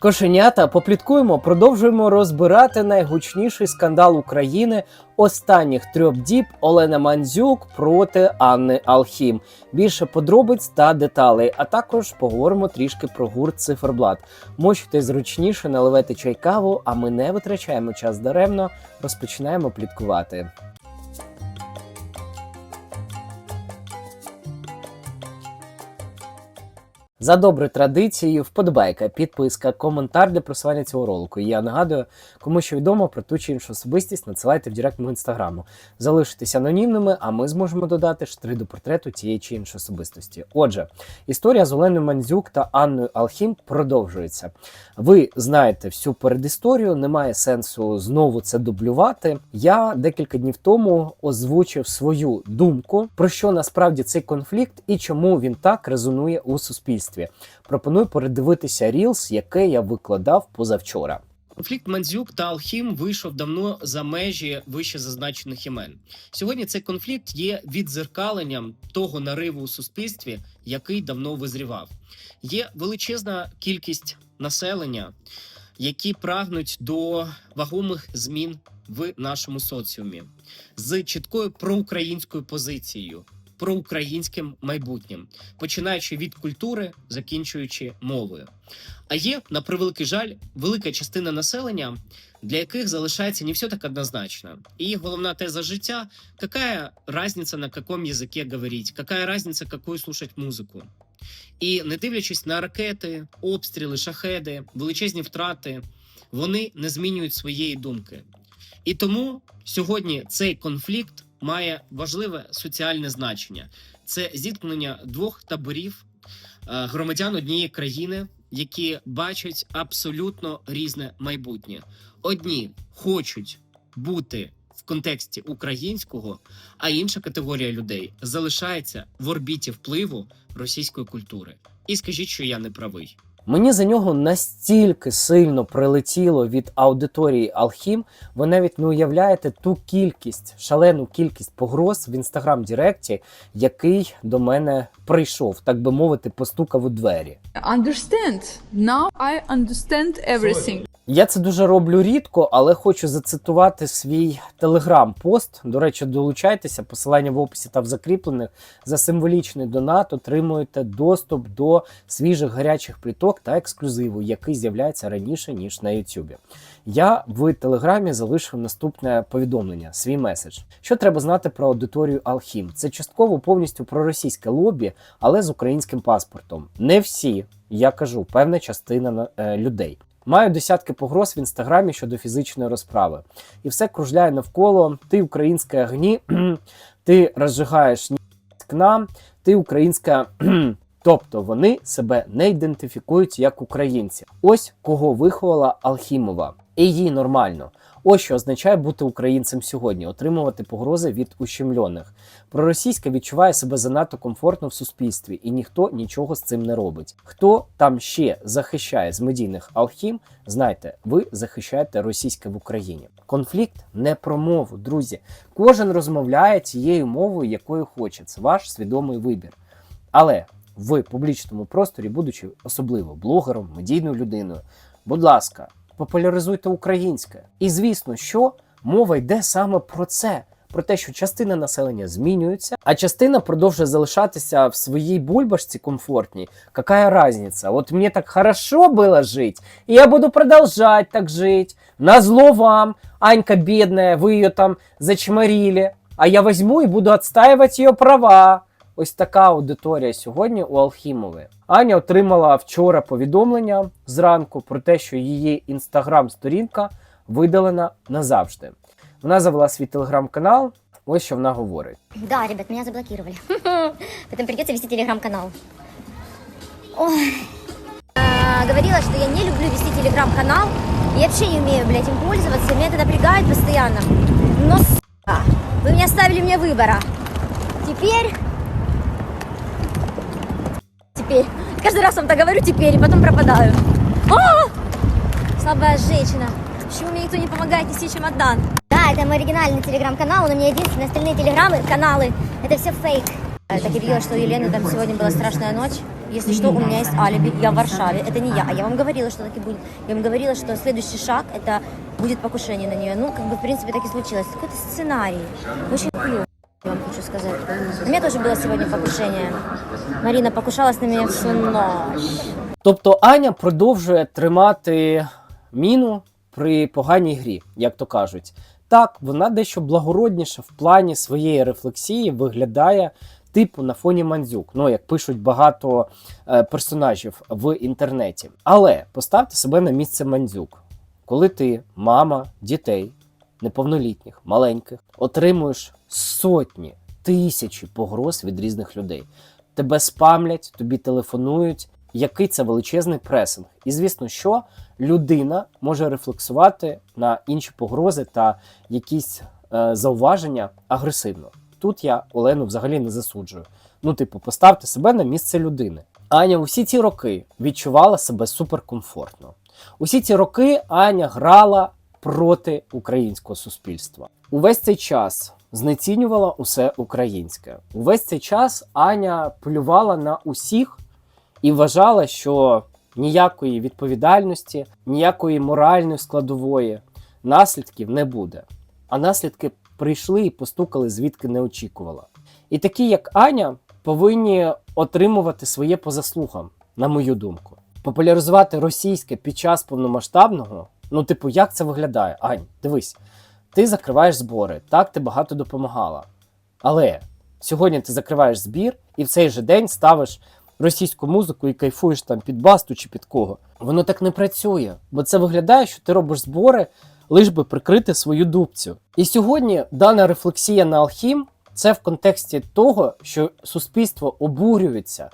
Кошенята, попліткуємо, продовжуємо розбирати найгучніший скандал України останніх трьох діб Олена Мандзюк проти Анни Алхім. Більше подробиць та деталей, а також поговоримо трішки про гурт Циферблат. Мочте зручніше, наливайте чай каву, а ми не витрачаємо час даремно, розпочинаємо пліткувати. За доброю традицією, вподобайка, підписка, коментар для просування цього ролику. І Я нагадую, кому що відомо про ту чи іншу особистість, надсилайте в директ мого інстаграму. Залишитись анонімними, а ми зможемо додати штри до портрету тієї чи іншої особистості. Отже, історія з Оленою Мандзюк та Анною Алхім продовжується. Ви знаєте всю передісторію, немає сенсу знову це дублювати. Я декілька днів тому озвучив свою думку про що насправді цей конфлікт і чому він так резонує у суспільстві. Пропоную передивитися Reels, яке я викладав позавчора. Конфлікт Мандзюк та Алхім вийшов давно за межі вище зазначених імен. Сьогодні цей конфлікт є віддзеркаленням того нариву у суспільстві, який давно визрівав. Є величезна кількість населення, які прагнуть до вагомих змін в нашому соціумі з чіткою проукраїнською позицією, проукраїнським майбутнім, починаючи від культури, закінчуючи мовою. А є, на превеликий жаль, велика частина населення, для яких залишається не все так однозначно. І головна теза життя: какая разница на каком языке говорить, какая разница, какую слушать музику. І не дивлячись на ракети, обстріли, шахеди, величезні втрати, вони не змінюють своєї думки. І тому сьогодні цей конфлікт має важливе соціальне значення. Це зіткнення двох таборів е, громадян однієї країни, які бачать абсолютно різне майбутнє. Одні хочуть бути в контексті українського, а інша категорія людей залишається в орбіті впливу російської культури. І скажіть, що я не правий. Мені за нього настільки сильно прилетіло від аудиторії Алхім. Ви навіть не уявляєте ту кількість, шалену кількість погроз в інстаграм Діректі, який до мене прийшов, так би мовити, постукав у двері. Understand. Now I understand everything. Я це дуже роблю рідко, але хочу зацитувати свій телеграм-пост. До речі, долучайтеся, посилання в описі та в закріплених. За символічний донат отримуєте доступ до свіжих гарячих пліток та ексклюзиву, який з'являється раніше ніж на Ютубі. Я в телеграмі залишив наступне повідомлення, свій меседж. Що треба знати про аудиторію Алхім? Це частково повністю проросійське лобі, але з українським паспортом. Не всі, я кажу, певна частина е, людей. Маю десятки погроз в інстаграмі щодо фізичної розправи. І все кружляє навколо. Ти українська гні, ти розжигаєш к нам, ти українська. Тобто вони себе не ідентифікують як українці. Ось кого виховала Алхімова. І їй нормально. Ось що означає бути українцем сьогодні, отримувати погрози від ущемлених. Проросійська відчуває себе занадто комфортно в суспільстві, і ніхто нічого з цим не робить. Хто там ще захищає з медійних алхім, знайте, ви захищаєте російське в Україні. Конфлікт не про мову, друзі. Кожен розмовляє тією мовою, якою хоче. Це ваш свідомий вибір. Але в публічному просторі, будучи особливо блогером, медійною людиною, будь ласка, популяризуйте українське. І звісно, що мова йде саме про це. Про те, що частина населення змінюється, а частина продовжує залишатися в своїй бульбашці комфортній. Какая разница? Вот мне так хорошо было жить, и я буду продолжать так жить. Назло вам, Анька бедная, вы ее там зачморили, а я возьму и буду отстаивать ее права. Ось така аудиторія сьогодні у Алхімової. Аня отримала вчора повідомлення зранку про те, що її інстаграм-сторінка видалена назавжди. Вона завела свій телеграм-канал. Ось що вона говорить. Да, ребят, меня заблокировали. Поэтому придется вести телеграм-канал. Ой. А, Говорила, что я не люблю вести телеграм-канал. И вообще не умею, блядь, им пользоваться. Меня это напрягает постоянно. Но, сука, вы мне оставили мне выбора. Теперь... Теперь. Каждый раз вам так говорю теперь, и потом пропадаю. А! Слабая женщина. Почему мне никто не помогает нести чемодан? Да, это мой оригинальный телеграм-канал, он у меня единственный. Остальные телеграммы, каналы, это все фейк. Я так и видела, что у Елены там сегодня была страшная ночь. Если что, у меня есть алиби, я в Варшаве, это не я. А я вам говорила, что так и будет. Я вам говорила, что следующий шаг, это будет покушение на нее. Ну, как бы, в принципе, так и случилось. Какой-то сценарий. Очень клёвый, я вам хочу сказать. У меня тоже было сегодня покушение. Марина покушалась на меня всю ночь. Тобто Аня продовжує тримати міну при поганій грі, як то кажуть. Так, вона дещо благородніше в плані своєї рефлексії виглядає типу на фоні Мандзюк. Ну, як пишуть багато е, персонажів в інтернеті. Але поставте себе на місце Мандзюк. Коли ти, мама дітей, неповнолітніх, маленьких, отримуєш сотні, тисячі погроз від різних людей. Тебе спамлять, тобі телефонують. Який це величезний пресинг? І звісно, що людина може рефлексувати на інші погрози та якісь е, зауваження агресивно. Тут я Олену взагалі не засуджую. Ну, типу, поставте себе на місце людини. Аня усі ці роки відчувала себе суперкомфортно. Усі ці роки Аня грала проти українського суспільства. Увесь цей час знецінювала усе українське. Увесь цей час Аня плювала на усіх і вважала, що ніякої відповідальності, ніякої моральної складової наслідків не буде. А наслідки прийшли і постукали звідки не очікувала. І такі, як Аня, повинні отримувати своє по заслугам, на мою думку. Популяризувати російське під час повномасштабного. Ну, типу, як це виглядає? Ань, дивись, ти закриваєш збори, так ти багато допомагала. Але сьогодні ти закриваєш збір і в цей же день ставиш російську музику і кайфуєш там під басту чи під кого. Воно так не працює, бо це виглядає, що ти робиш збори, лиш би прикрити свою дубцю. І сьогодні дана рефлексія на Алхім це в контексті того, що суспільство обурюється,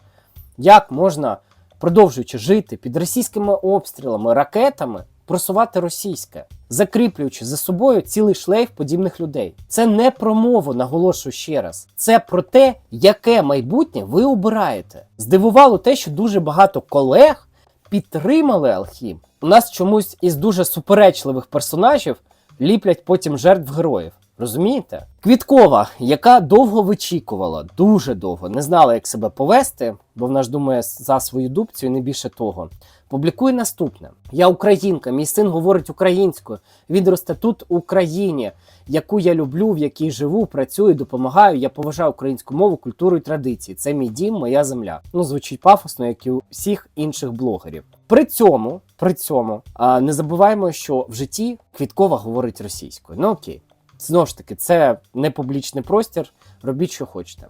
як можна, продовжуючи жити під російськими обстрілами, ракетами, просувати російське, закріплюючи за собою цілий шлейф подібних людей. Це не про мову, наголошую ще раз. Це про те, яке майбутнє ви обираєте. Здивувало те, що дуже багато колег підтримали Алхім. У нас чомусь із дуже суперечливих персонажів ліплять потім жертв героїв. Розумієте? Квіткова, яка довго вичікувала, дуже довго, не знала, як себе повести, бо вона ж думає за свою дубцю і не більше того. Публікує наступне: Я українка, мій син говорить українською. Він росте тут в Україні, яку я люблю, в якій живу, працюю, допомагаю. Я поважаю українську мову, культуру і традиції. Це мій дім, моя земля. Ну звучить пафосно, як і у всіх інших блогерів. При цьому, при цьому, а, не забуваємо, що в житті Квіткова говорить російською. Ну окей. Знову ж таки, це не публічний простір. Робіть, що хочете.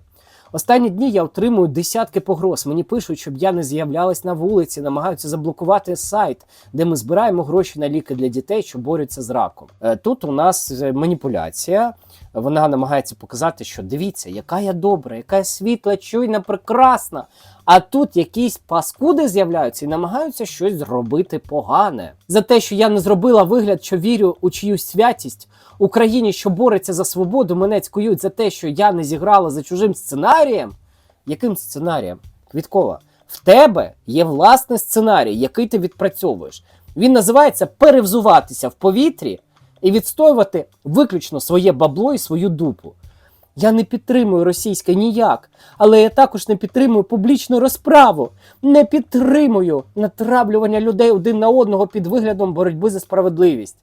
Останні дні я отримую десятки погроз. Мені пишуть, щоб я не з'являлась на вулиці, намагаються заблокувати сайт, де ми збираємо гроші на ліки для дітей, що борються з раком. Е, Тут у нас е, маніпуляція. Вона намагається показати, що дивіться, яка я добра, яка я світла, чуйна, прекрасна. А тут якісь паскуди з'являються і намагаються щось зробити погане. За те, що я не зробила вигляд, що вірю у чиюсь святість, Україні, що бореться за свободу, мене цькують за те, що я не зіграла за чужим сценарієм. Яким сценарієм? Квіткова, в тебе є власний сценарій, який ти відпрацьовуєш. Він називається перевзуватися в повітрі і відстоювати виключно своє бабло і свою дупу. Я не підтримую російське ніяк, але я також не підтримую публічну розправу, не підтримую натраблювання людей один на одного під виглядом боротьби за справедливість.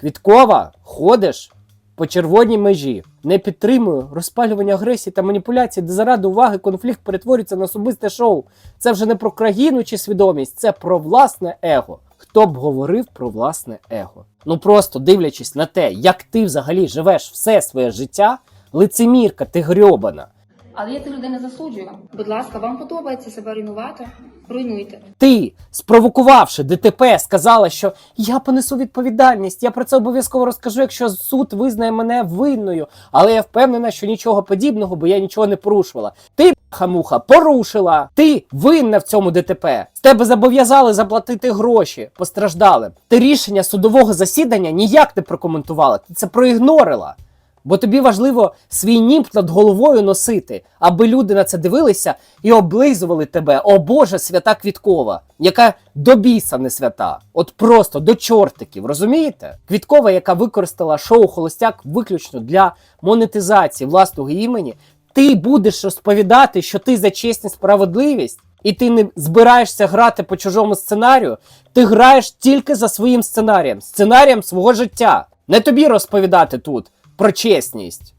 Квіткова, ходиш по червоній межі. Не підтримую розпалювання агресії та маніпуляції, де заради уваги конфлікт перетворюється на особисте шоу. Це вже не про країну чи свідомість, це про власне его. Хто б говорив про власне его? Ну просто дивлячись на те, як ти взагалі живеш все своє життя, лицемірка, ти грьобана. Але я цих людей не засуджую. Будь ласка, вам подобається себе руйнувати? Руйнуйте. Ти, спровокувавши ДТП, сказала, що я понесу відповідальність. Я про це обов'язково розкажу, якщо суд визнає мене винною. Але я впевнена, що нічого подібного, бо я нічого не порушувала. Ти, хамуха, порушила. Ти винна в цьому ДТП. З тебе зобов'язали заплатити гроші постраждалим. Ти рішення судового засідання ніяк не прокоментувала. Ти це проігнорила. Бо тобі важливо свій німб над головою носити, аби люди на це дивилися і облизували тебе. О Боже, свята Квіткова, яка до біса не свята, от просто до чортиків, розумієте? Квіткова, яка використала шоу Холостяк виключно для монетизації власного імені, ти будеш розповідати, що ти за чесність справедливість. і ти не збираєшся грати по чужому сценарію, ти граєш тільки за своїм сценарієм, сценарієм свого життя. Не тобі розповідати тут про чесність.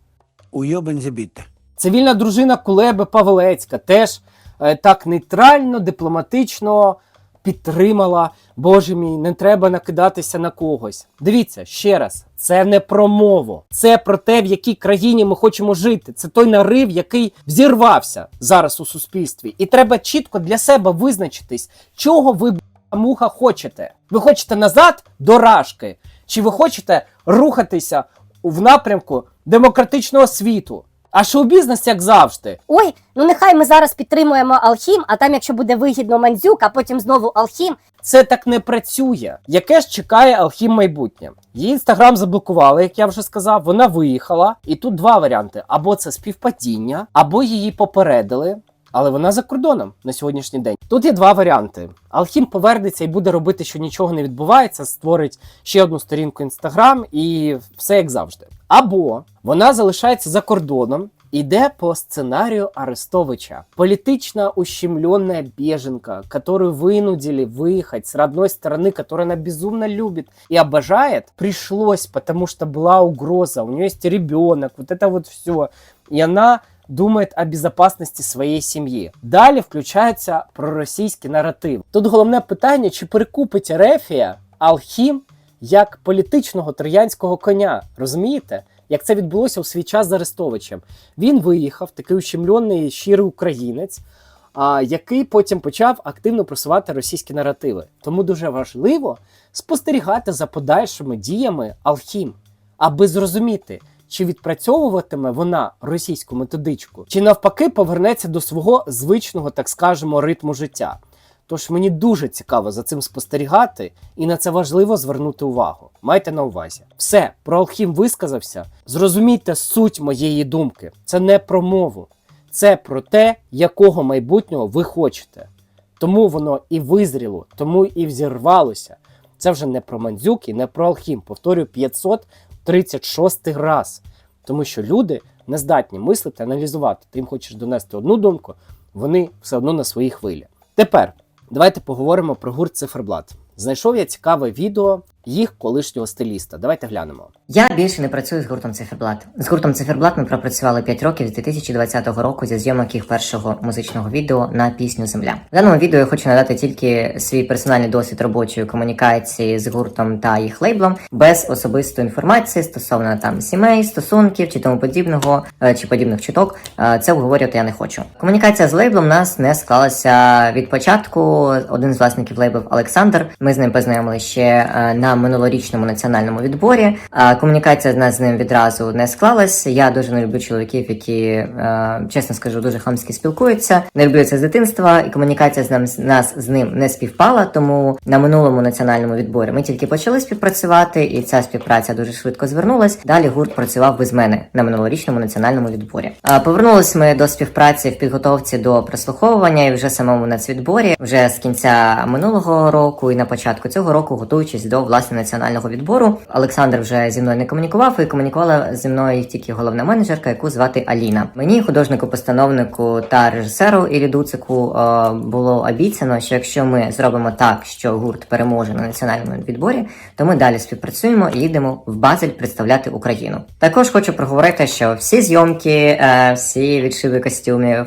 Уйобан забіте. Цивільна дружина Кулеби Павелецька теж е, так нейтрально, дипломатично підтримала. Боже мій, не треба накидатися на когось. Дивіться ще раз, це не про мову, це про те, в якій країні ми хочемо жити. Це той нарив, який взірвався зараз у суспільстві. І треба чітко для себе визначитись, чого ви муха хочете. Ви хочете назад до рашки, чи ви хочете рухатися в напрямку демократичного світу? А шоу-бізнес, як завжди, Ой, ну нехай ми зараз підтримуємо Алхім, а там, якщо буде вигідно Мандзюк, а потім знову Алхім. це так не працює. Яке ж чекає Алхім майбутнє? Її інстаграм заблокували, як я вже сказав. Вона виїхала, і тут два варіанти: або це співпадіння, або її попередили Але вона за кордоном на сьогоднішній день. Тут є два варіанти. Алхім повернеться і буде робити, що нічого не відбувається, створить ще одну сторінку інстаграм і все як завжди. Або вона залишається за кордоном. Іде по сценарию Арестовича. Политично ущемленная беженка, которую вынудили выехать с родной стороны, которую она безумно любит и обожает, пришлось, потому что была угроза, у нее есть ребенок, вот это вот все. И она думает о безопасности своєї сім'ї. Далі включається проросійський наратив. Тут головне питання, чи перекупить Рефія Алхім як політичного троянського коня. Розумієте? Як це відбулося у свій час з Арестовичем. Він виїхав, такий ущемлений щирий українець, а, який потім почав активно просувати російські наративи. Тому дуже важливо спостерігати за подальшими діями Алхім, аби зрозуміти, чи відпрацьовуватиме вона російську методичку, чи навпаки повернеться до свого звичного, так скажемо, ритму життя? Тож мені дуже цікаво за цим спостерігати, і на це важливо звернути увагу. Майте на увазі. Все, про Алхім висказався. Зрозумійте суть моєї думки. Це не про мову, це про те, якого майбутнього ви хочете. Тому воно і визріло, тому і взірвалося. Це вже не про мандзюк і не про Алхім. Повторю 500 36 раз. Тому що люди не здатні мислити, аналізувати. Ти їм хочеш донести одну думку, вони все одно на своїй хвилі. Тепер давайте поговоримо про гурт циферблат. Знайшов я цікаве відео їх колишнього стиліста. Давайте глянемо. Я більше не працюю з гуртом Циферблат. З гуртом Циферблат ми пропрацювали 5 років з 2020 року зі зйомок їх першого музичного відео на пісню Земля. В даному відео я хочу надати тільки свій персональний досвід робочої комунікації з гуртом та їх лейблом, без особистої інформації стосовно там сімей, стосунків чи тому подібного е, чи подібних чуток. Е, Це обговорювати я не хочу. Комунікація з лейблом нас не склалася від початку. Один з власників лейблів Олександр. Ми з ним познайомилися ще е, минулорічному національному відборі. Комунікація з нас з ним відразу не склалась. Я дуже не люблю чоловіків, які е, чесно скажу, дуже хамськи спілкуються. Не люблю це з дитинства, і комунікація з нам з нас з ним не співпала. Тому на минулому національному відборі ми тільки почали співпрацювати, і ця співпраця дуже швидко звернулась. Далі гурт працював без мене на минулорічному національному відборі. Повернулись ми до співпраці в підготовці до прослуховування і вже самому нацвідборі, вже з кінця минулого року і на початку цього року, готуючись до власне національного відбору. Олександр вже зі мною не комунікував, і комунікувала зі мною тільки головна менеджерка, яку звати Аліна. Мені, художнику, постановнику та режисеру Іллі Дуцику, е, було обіцяно, що якщо ми зробимо так, що гурт переможе на національному відборі, то ми далі співпрацюємо і їдемо в Базель представляти Україну. Також хочу проговорити, що всі зйомки, е, всі відшиви костюмів.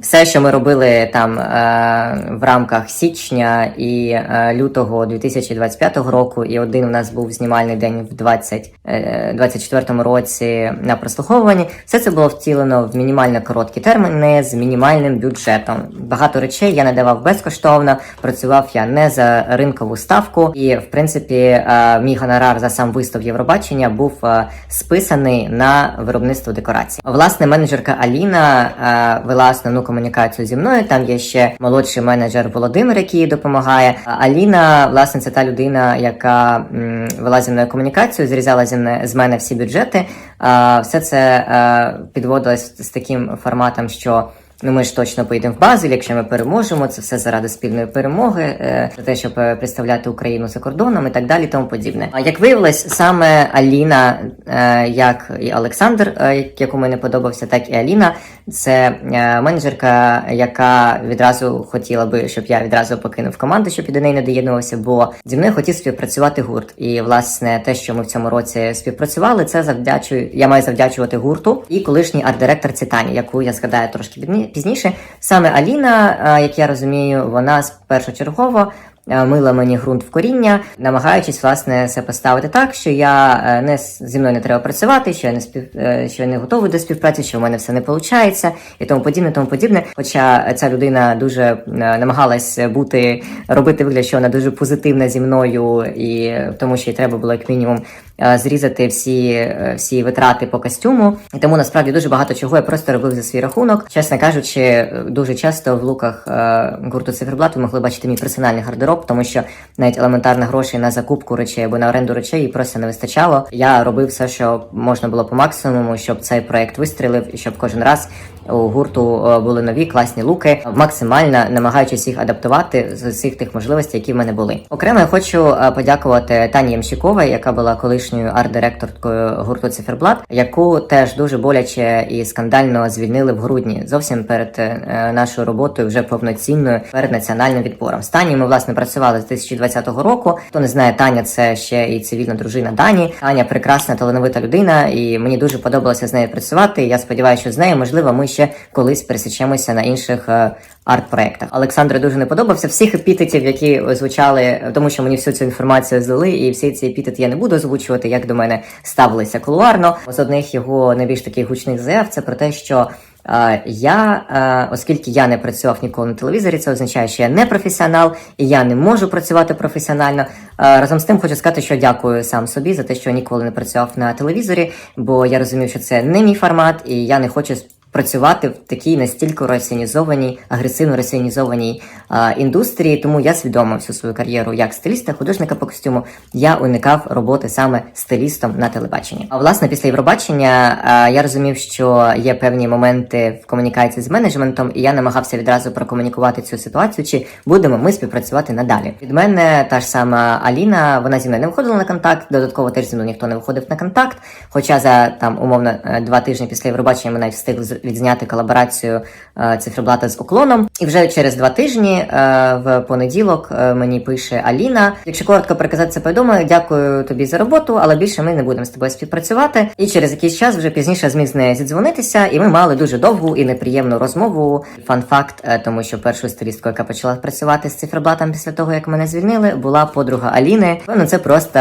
Все, що ми робили там е, в рамках січня і е, лютого 2025 року, і один у нас був знімальний день в 20, е, році на прослуховуванні. Все це було втілено в мінімально короткі терміни з мінімальним бюджетом. Багато речей я не давав безкоштовно. Працював я не за ринкову ставку, і в принципі мій гонорар за сам виступ Євробачення був списаний на виробництво декорацій. Власне, менеджерка Аліна вела основну комунікацію зі мною. Там є ще молодший менеджер Володимир, який їй допомагає. Аліна, власне, це та людина, яка вела зі мною комунікацію, зрізала зі мене з мене всі бюджети. Все це е, підводилось з таким форматом, що ну ми ж точно поїдемо в Базель, якщо ми переможемо, це все заради спільної перемоги, е, за те, щоб е, представляти Україну за кордоном і так далі, тому подібне. А як виявилось, саме Аліна, е, як і Олександр, е, яку мені подобався, так і Аліна, це е, менеджерка, яка відразу хотіла би, щоб я відразу покинув команду, щоб і до неї не доєднувався, бо зі мною хотів співпрацювати гурт. І власне те, що ми в цьому році співпрацювали, це завдячую. Я маю завдячувати гурту і колишній арт-директор Цитані, яку я згадаю трошки підні- пізніше. Саме Аліна, е, як я розумію, вона першочергово. е, Мила мені ґрунт в коріння, намагаючись власне це поставити так, що я е, не зі мною не треба працювати, що я не спів, що я не готовий до співпраці, що в мене все не виходить, і тому подібне, тому подібне. Хоча ця людина дуже намагалась бути робити вигляд, що вона дуже позитивна зі мною, і тому що їй треба було як мінімум зрізати всі, е, всі витрати по костюму. І тому насправді дуже багато чого я просто робив за свій рахунок. Чесно кажучи, е, дуже часто в луках е, гурту циферблат ви могли бачити мій персональний гардероб, тому що навіть елементарно грошей на закупку речей або на оренду речей просто не вистачало. Я робив все, що можна було по максимуму, щоб цей проект вистрілив і щоб кожен раз у гурту е, були нові класні луки, максимально намагаючись їх адаптувати з усіх тих можливостей, які в мене були. Окремо я хочу е, подякувати Тані Ямщиковій, яка була колишньою арт-директоркою гурту Циферблат, яку теж дуже боляче і скандально звільнили в грудні, зовсім перед е, нашою роботою, вже повноцінною перед національним відбором. З Тані ми власне працювали з 2020 року. Хто не знає, Таня це ще і цивільна дружина Дані. Таня прекрасна талановита людина, і мені дуже подобалося з нею працювати. Я сподіваюся, що з нею можливо ми ще колись пересічемося на інших е, арт-проектах. Олександру дуже не подобався всіх епітетів, які звучали, тому що мені всю цю інформацію здали, і всі ці епітети я не буду озвучувати, як до мене ставилися кулуарно. З одних його найбільш таких гучних заяв це про те, що. е, Я, е, оскільки я не працював ніколи на телевізорі, це означає, що я не професіонал і я не можу працювати професіонально. Разом з тим хочу сказати, що дякую сам собі за те, що я ніколи не працював на телевізорі, бо я розумів, що це не мій формат, і я не хочу працювати в такій настільки росіянізованій, агресивно росіянізованій а, індустрії. Тому я свідомо всю свою кар'єру як стиліста, художника по костюму, я уникав роботи саме стилістом на телебаченні. А власне після Євробачення а, я розумів, що є певні моменти в комунікації з менеджментом, і я намагався відразу прокомунікувати цю ситуацію, чи будемо ми співпрацювати надалі. Від мене та ж сама Аліна, вона зі мною не виходила на контакт. Додатково теж зі мною ніхто не виходив на контакт. Хоча за там умовно е, два тижні після Євробачення ми навіть встигли відзняти колаборацію е, циферблата з уклоном. І вже через два тижні е, в понеділок е, мені пише Аліна. Якщо коротко переказати це повідомлення, дякую тобі за роботу, але більше ми не будемо з тобою співпрацювати. І через якийсь час вже пізніше зміг з нею зідзвонитися, і ми мали дуже довгу і неприємну розмову. Фан факт, е, тому що першою стилісткою, яка почала працювати з циферблатом після того, як мене звільнили, була подруга Аліни. Ну це просто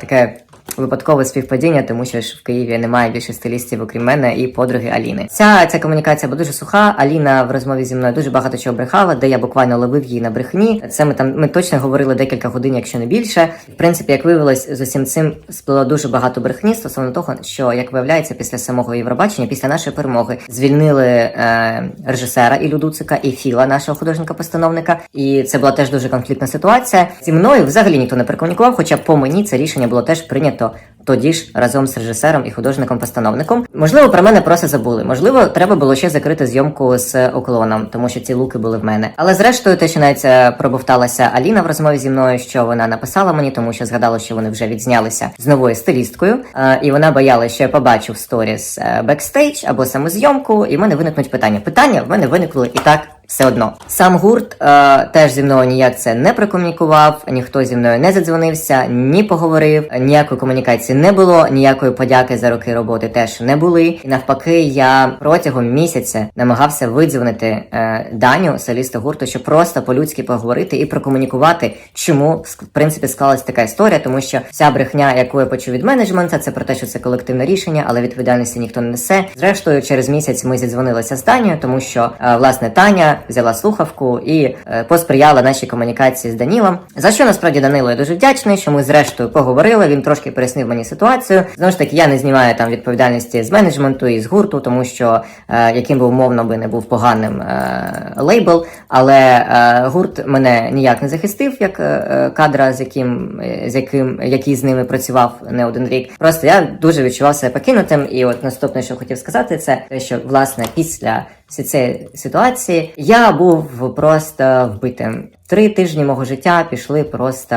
таке. Випадкове співпадіння, тому що ж в Києві немає більше стилістів, окрім мене і подруги Аліни. Ця ця комунікація була дуже суха. Аліна в розмові зі мною дуже багато чого брехала, де я буквально ловив її на брехні. Це ми там ми точно говорили декілька годин, якщо не більше. В принципі, як виявилось, з усім цим сплило дуже багато брехні стосовно того, що як виявляється, після самого Євробачення, після нашої перемоги, звільнили е, режисера Ілю Дуцика і Філа, нашого художника-постановника. І це була теж дуже конфліктна ситуація. Зі мною взагалі ніхто не перекомунікував, хоча по мені це рішення було теж прийнято тоді ж разом з режисером і художником-постановником. Можливо, про мене просто забули. Можливо, треба було ще закрити зйомку з уклоном, тому що ці луки були в мене. Але зрештою, те, що навіть е, пробовталася Аліна в розмові зі мною, що вона написала мені, тому що згадала, що вони вже відзнялися з новою стилісткою, е, і вона боялася, що я побачу в сторіс е, бекстейдж або саму зйомку, і в мене виникнуть питання. Питання в мене виникли і так все одно. Сам гурт е, теж зі мною ніяк це не прокомунікував, ніхто зі мною не задзвонився, ні поговорив, ніякої комунікації не було, ніякої подяки за роки роботи теж не були. І навпаки, я протягом місяця намагався видзвонити е, Даню, соліста гурту, щоб просто по-людськи поговорити і прокомунікувати, чому в принципі склалась така історія, тому що вся брехня, яку я почув від менеджмента, це про те, що це колективне рішення, але відповідальності ніхто не несе. Зрештою, через місяць ми зідзвонилися з Данією, тому що е, власне Таня взяла слухавку і е, посприяла нашій комунікації з Данілом. За що насправді Данило я дуже вдячний, що ми зрештою поговорили. Він трошки пояснив мені ситуацію. Знову ж таки, я не знімаю там відповідальності з менеджменту і з гурту, тому що е, яким би умовно би не був поганим е, лейбл, але е, гурт мене ніяк не захистив, як е, е, кадра, з яким е, з яким який з ними працював не один рік. Просто я дуже відчував себе покинутим. І от наступне, що хотів сказати, це те, що власне після всі цієї ситуації, я був просто вбитим. Три тижні мого життя пішли просто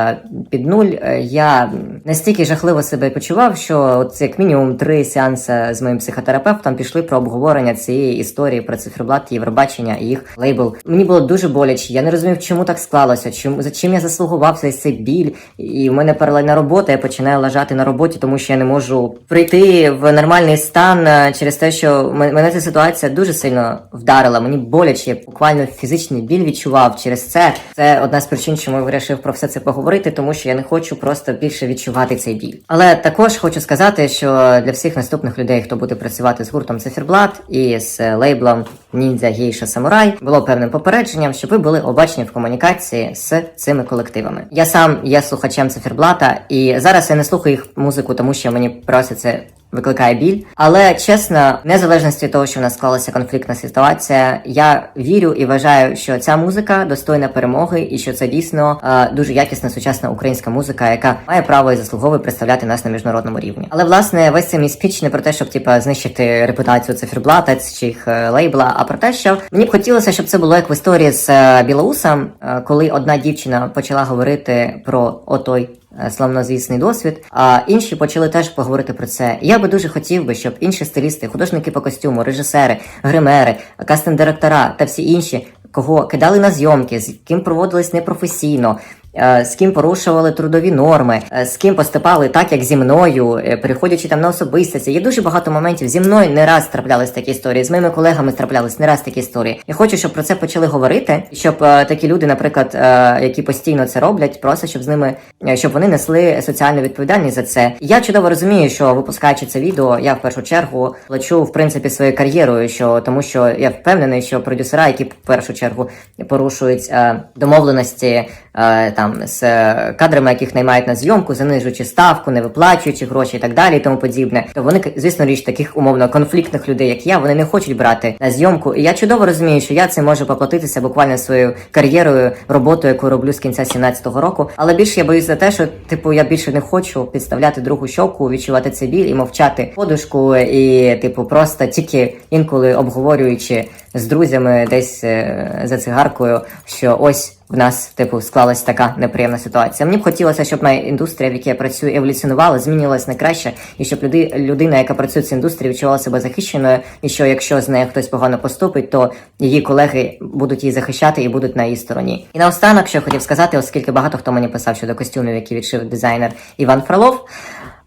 під нуль. Е, Я настільки жахливо себе почував, що от як мінімум три сеанси з моїм психотерапевтом пішли про обговорення цієї історії про циферблат, Євробачення і їх лейбл. Мені було дуже боляче. Я не розумів, чому так склалося, чому за чим я заслугував весь цей біль. І в мене паралельна робота. Я починаю лежати на роботі, тому що я не можу прийти в нормальний стан е, через те, що мене ця ситуація дуже сильно вдарила. Мені боляче, я буквально фізичний біль відчував через це. Це одна з причин, чому я вирішив про все це поговорити, тому що я не хочу просто більше відчувати цей біль. Але також хочу сказати, що для всіх наступних людей, хто буде працювати з гуртом Циферблат і з лейблом Ніндзя Гейша Самурай, було певним попередженням, щоб ви були обачені в комунікації з цими колективами. Я сам є слухачем Циферблата, і зараз я не слухаю їх музику, тому що мені просто це викликає біль. Але чесно, в незалежності від того, що в нас склалася конфліктна ситуація, я вірю і вважаю, що ця музика достойна перемоги, і що це дійсно е, дуже якісна сучасна українська музика, яка має право і заслуговує представляти нас на міжнародному рівні. Але власне весь цей мій спіч не про те, щоб типа знищити репутацію циферблата чи їх е, лейбла, а про те, що мені б хотілося, щоб це було як в історії з е, Білоусом, е, коли одна дівчина почала говорити про отой славнозвісний досвід, а інші почали теж поговорити про це. Я би дуже хотів би, щоб інші стилісти, художники по костюму, режисери, гримери, кастинг-директора та всі інші, кого кидали на зйомки, з ким проводились непрофесійно. Е, З ким порушували трудові норми, е, з ким поступали так, як зі мною, е, переходячи там на особистості. Є дуже багато моментів. Зі мною не раз траплялись такі історії, з моїми колегами траплялись не раз такі історії. Я хочу, щоб про це почали говорити, щоб такі люди, наприклад, які постійно це роблять, просто щоб з ними щоб вони несли соціальну відповідальність за це. Я чудово розумію, що випускаючи це відео, я в першу чергу плачу в принципі своєю кар'єрою, що тому що я впевнений, що продюсера, які в першу чергу порушують домовленості е, там з е, кадрами, яких наймають на зйомку, занижуючи ставку, не виплачуючи гроші і так далі, і тому подібне. То вони, звісно, річ таких умовно конфліктних людей, як я, вони не хочуть брати на зйомку. І я чудово розумію, що я цим можу поплатитися буквально своєю кар'єрою, роботою, яку роблю з кінця 17-го року. Але більше я боюсь за те, що типу я більше не хочу підставляти другу щоку, відчувати цей біль і мовчати подушку, і типу просто тільки інколи обговорюючи з друзями десь е, за цигаркою, що ось. В нас типу склалась така неприємна ситуація. Мені б хотілося, щоб моя індустрія, в якій я працюю, еволюціонувала, змінювалась на краще, і щоб люди, людина, яка працює в цій індустрії, відчувала себе захищеною, і що якщо з нею хтось погано поступить, то її колеги будуть її захищати і будуть на її стороні. І наостанок, що я хотів сказати, оскільки багато хто мені писав щодо костюмів, які відшив дизайнер Іван Фролов.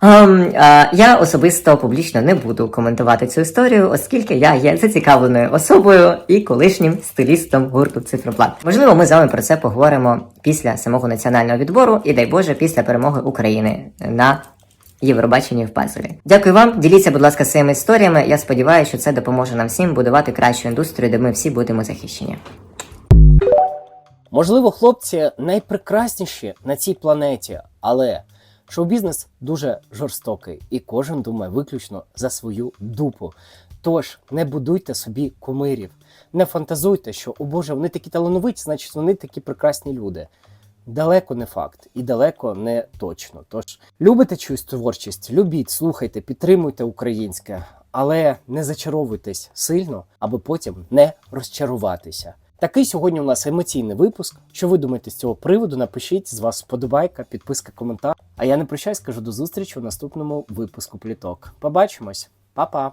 Ем, а, я особисто публічно не буду коментувати цю історію, оскільки я є зацікавленою особою і колишнім стилістом гурту Циферблат. Можливо, ми з вами про це поговоримо після самого національного відбору і дай Боже після перемоги України на Євробаченні в Пазелі. Дякую вам. Діліться, будь ласка, своїми історіями. Я сподіваюся, що це допоможе нам всім будувати кращу індустрію, де ми всі будемо захищені. Можливо, хлопці найпрекрасніші на цій планеті, але шоу-бізнес дуже жорстокий, і кожен думає виключно за свою дупу. Тож не будуйте собі кумирів, не фантазуйте, що о Боже, вони такі талановиті, значить вони такі прекрасні люди. Далеко не факт і далеко не точно. Тож любите чуюсь творчість, любіть, слухайте, підтримуйте українське, але не зачаровуйтесь сильно, аби потім не розчаруватися. Такий сьогодні у нас емоційний випуск. Що ви думаєте з цього приводу? Напишіть з вас вподобайка, підписка, коментар. А я не прощаюсь, кажу до зустрічі у наступному випуску пліток. Побачимось, Па-па!